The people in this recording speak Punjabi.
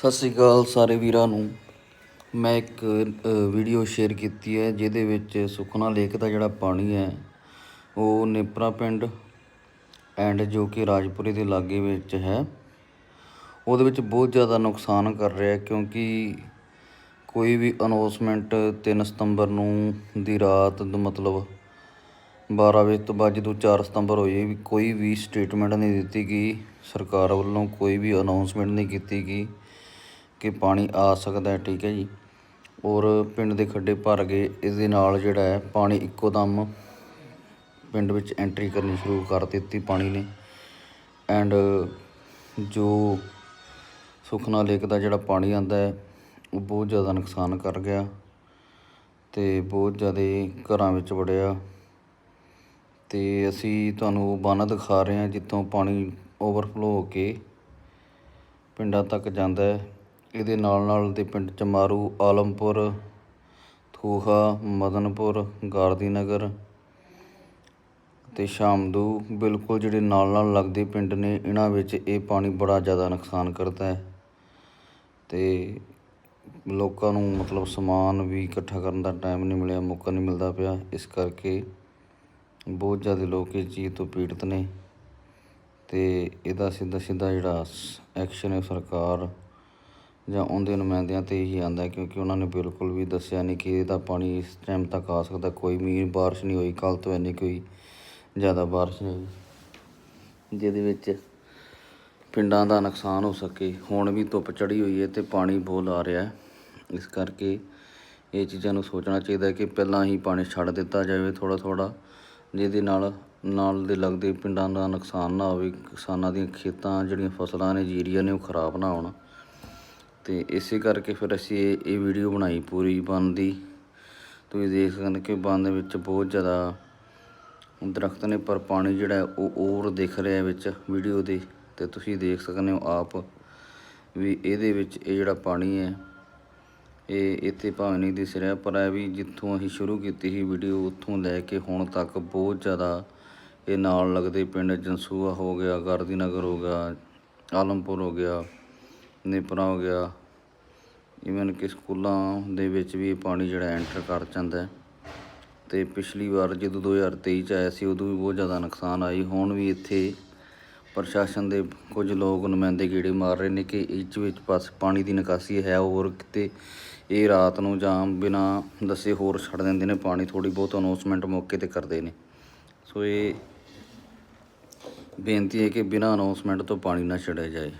ਸਤਿ ਸ੍ਰੀ ਅਕਾਲ ਸਾਰੇ ਵੀਰਾਂ ਨੂੰ। ਮੈਂ ਇੱਕ ਵੀਡੀਓ ਸ਼ੇਅਰ ਕੀਤੀ ਹੈ, ਜਿਹਦੇ ਵਿੱਚ ਸੁਖਨਾ ਲੇਕ ਦਾ ਜਿਹੜਾ ਪਾਣੀ ਹੈ, ਉਹ ਨੇਪਰਾ ਪਿੰਡ ਐਂਡ ਜੋ ਕਿ ਰਾਜਪੁਰੇ ਦੇ ਲਾਗੇ ਵਿੱਚ ਹੈ। ਉਹਦੇ ਵਿੱਚ ਬਹੁਤ ਜ਼ਿਆਦਾ ਨੁਕਸਾਨ ਕਰ ਰਿਹਾ ਕਿਉਂਕਿ ਕੋਈ ਵੀ ਅਨਾਉਂਸਮੈਂਟ 3 ਸਤੰਬਰ ਨੂੰ ਦੀ ਰਾਤ ਮਤਲਬ 12 ਵਜੇ ਤੋਂ ਬਾਅਦ ਜਦੋਂ 4 ਸਤੰਬਰ ਹੋਈ, ਵੀ ਕੋਈ ਵੀ ਸਟੇਟਮੈਂਟ ਨਹੀਂ ਦਿੱਤੀ ਗਈ। ਸਰਕਾਰ ਵੱਲੋਂ ਕੋਈ ਵੀ ਅਨਾਉਂਸਮੈਂਟ ਨਹੀਂ ਕੀਤੀ ਗਈ। ਕਿ ਪਾਣੀ ਆ ਸਕਦਾ ਠੀਕ ਹੈ ਜੀ। ਔਰ ਪਿੰਡ ਦੇ ਖੱਡੇ ਭਰ ਗਏ ਇਸ ਦੇ ਨਾਲ ਜਿਹੜਾ ਹੈ, ਪਾਣੀ ਇੱਕੋ ਦਮ ਪਿੰਡ ਵਿੱਚ ਐਂਟਰੀ ਕਰਨੀ ਸ਼ੁਰੂ ਕਰ ਦਿੱਤੀ ਪਾਣੀ ਨੇ। ਐਂਡ ਜੋ ਸੁਖਨਾ ਲੇਕ ਦਾ ਜਿਹੜਾ ਪਾਣੀ ਆਂਦਾ ਹੈ, ਉਹ ਬਹੁਤ ਜ਼ਿਆਦਾ ਨੁਕਸਾਨ ਕਰ ਗਿਆ ਤੇ ਬਹੁਤ ਜ਼ਿਆਦਾ ਘਰਾਂ ਵਿੱਚ ਵੜਿਆ। ਤੇ ਅਸੀਂ ਤੁਹਾਨੂੰ ਉਹ ਬੰਨ ਦਿਖਾ ਰਹੇ ਹਾਂ ਜਿੱਥੋਂ ਪਾਣੀ ਓਵਰਫਲੋ ਹੋ ਕੇ ਪਿੰਡਾਂ ਤੱਕ ਜਾਂਦਾ ਹੈ। ਇਹਦੇ ਨਾਲ ਨਾਲ ਦੇ ਪਿੰਡ ਚਮਾਰੂ ਆਲਮਪੁਰ, ਥੂਹਾ, ਮਦਨਪੁਰ ਗਾਰਦੀ ਨਗਰ ਤੇ ਸ਼ਾਮਦੂ। ਬਿਲਕੁਲ ਜਿਹੜੇ ਨਾਲ ਨਾਲ ਲੱਗਦੇ ਪਿੰਡ ਨੇ, ਇਹਨਾਂ ਵਿੱਚ ਇਹ ਪਾਣੀ ਬੜਾ ਜ਼ਿਆਦਾ ਨੁਕਸਾਨ ਕਰਦਾ ਹੈ ਤੇ ਲੋਕਾਂ ਨੂੰ ਮਤਲਬ ਸਮਾਨ ਵੀ ਇਕੱਠਾ ਕਰਨ ਦਾ ਟਾਈਮ ਨਹੀਂ ਮਿਲਿਆ, ਮੌਕਾ ਨਹੀਂ ਮਿਲਦਾ ਪਿਆ। ਇਸ ਕਰਕੇ ਬਹੁਤ ਜ਼ਿਆਦਾ ਲੋਕ ਇਸ ਚੀਜ਼ ਤੋਂ ਪੀੜਤ ਨੇ ਤੇ ਇਹਦਾ ਸਿੱਧਾ ਸਿੱਧਾ ਜਿਹੜਾ ਐਕਸ਼ਨ ਹੈ ਸਰਕਾਰ ਜਾਂ ਉਹਦੇ ਨੁਮਾਇੰਦਿਆਂ ਤੇ ਹੀ ਆਉਂਦਾ ਕਿਉਂਕਿ ਉਹਨਾਂ ਨੇ ਬਿਲਕੁਲ ਵੀ ਦੱਸਿਆ ਨਹੀਂ ਕਿ ਇਹਦਾ ਪਾਣੀ ਇਸ ਟਾਈਮ ਤੱਕ ਆ ਸਕਦਾ ਕੋਈ ਮੀਂਹ, ਬਾਰਿਸ਼ ਨਹੀਂ ਹੋਈ, ਕੱਲ੍ਹ ਤੋਂ ਇੰਨੀ ਕੋਈ ਜ਼ਿਆਦਾ ਬਾਰਿਸ਼ ਨਹੀਂ ਹੋਈ, ਜਿਹਦੇ ਵਿੱਚ ਪਿੰਡਾਂ ਦਾ ਨੁਕਸਾਨ ਹੋ ਸਕੇ। ਹੁਣ ਵੀ ਧੁੱਪ ਚੜੀ ਹੋਈ ਹੈ ਤੇ ਪਾਣੀ ਬਹੁਤ ਆ ਰਿਹਾ ਹੈ। ਇਸ ਕਰਕੇ ਇਹ ਚੀਜ਼ਾਂ ਨੂੰ ਸੋਚਣਾ ਚਾਹੀਦਾ ਕਿ ਪਹਿਲਾਂ ਹੀ ਪਾਣੀ ਛੱਡ ਦਿੱਤਾ ਜਾਵੇ ਥੋੜਾ ਥੋੜਾ ਜਿਹਦੇ ਨਾਲ ਨਾਲ ਦੇ ਲੱਗਦੇ ਪਿੰਡਾਂ ਦਾ ਨੁਕਸਾਨ ਨਾ ਹੋਵੇ। ਕਿਸਾਨਾਂ ਦੀਆਂ ਖੇਤਾਂ ਜਿਹੜੀਆਂ ਫਸਲਾਂ ਨੇ ਜੀਰੀਆਂ ਨੇ ਉਹ ਖਰਾਬ ਨਾ ਹੋਣ। ਤੇ ਇਸੇ ਕਰਕੇ ਫਿਰ ਅਸੀਂ ਇਹ ਇਹ ਵੀਡੀਓ ਬਣਾਈ ਪੂਰੀ ਬੰਦ ਦੀ। ਤੁਸੀਂ ਦੇਖ ਸਕਦੇ ਕਿ ਬੰਦ ਵਿੱਚ ਬਹੁਤ ਜ਼ਿਆਦਾ ਦਰਖਤ ਨੇ, ਪਰ ਪਾਣੀ ਜਿਹੜਾ ਉਹ ਹੋਰ ਦਿਖ ਰਿਹਾ ਵਿੱਚ ਵੀਡੀਓ ਦੇ ਤੇ ਤੁਸੀਂ ਦੇਖ ਸਕਦੇ ਹੋ ਆਪ ਵੀ ਇਹਦੇ ਵਿੱਚ ਇਹ ਜਿਹੜਾ ਪਾਣੀ ਹੈ, ਇਹ ਇੱਥੇ ਭਾਵੇਂ ਨਹੀਂ ਦਿਸ ਰਿਹਾ, ਪਰ ਇਹ ਵੀ ਜਿੱਥੋਂ ਅਸੀਂ ਸ਼ੁਰੂ ਕੀਤੀ ਸੀ ਵੀਡੀਓ ਉੱਥੋਂ ਲੈ ਕੇ ਹੁਣ ਤੱਕ ਬਹੁਤ ਜ਼ਿਆਦਾ ਇਹ ਨਾਲ ਲੱਗਦੇ ਪਿੰਡ ਜੰਸੂਆ ਹੋ ਗਿਆ ਗਰਦੀ ਨਗਰ ਹੋ ਗਿਆ, ਆਲਮਪੁਰ ਹੋ ਗਿਆ, ਨੇਪਰਾ ਹੋ ਗਿਆ ਇਵਨ ਕਿ ਸਕੂਲਾਂ ਦੇ ਵਿੱਚ ਵੀ ਇਹ ਪਾਣੀ ਜਿਹੜਾ ਐਂਟਰ ਕਰ ਜਾਂਦਾ ਹੈ। ਤੇ ਪਿਛਲੀ ਵਾਰ ਜਦੋਂ 2023 ਚ ਆਇਆ ਸੀ, ਉਦੋਂ ਵੀ ਬਹੁਤ ਜ਼ਿਆਦਾ ਨੁਕਸਾਨ ਆਈ ਹੁਣ ਵੀ ਇੱਥੇ ਪ੍ਰਸ਼ਾਸਨ ਦੇ ਕੁਝ ਲੋਕ ਨੁਮਾਇੰਦੇ ਗੇੜੇ ਮਾਰ ਰਹੇ ਨੇ ਕਿ ਇਸ ਵਿੱਚ ਪਾਸ ਪਾਣੀ ਦੀ ਨਿਕਾਸੀ ਹੈ ਹੋਰ ਕਿਤੇ ਇਹ ਰਾਤ ਨੂੰ ਜਾਂ ਬਿਨਾ ਦੱਸੇ ਹੋਰ ਛੱਡ ਦਿੰਦੇ ਨੇ ਪਾਣੀ ਥੋੜੀ ਬਹੁਤ ਅਨਾਉਂਸਮੈਂਟ ਮੌਕੇ ਤੇ ਕਰਦੇ ਨੇ। ਸੋ ਇਹ ਬੇਨਤੀ ਹੈ ਕਿ ਬਿਨਾ ਅਨਾਉਂਸਮੈਂਟ ਤੋਂ ਪਾਣੀ ਨਾ ਛੱਡਿਆ ਜਾਏ।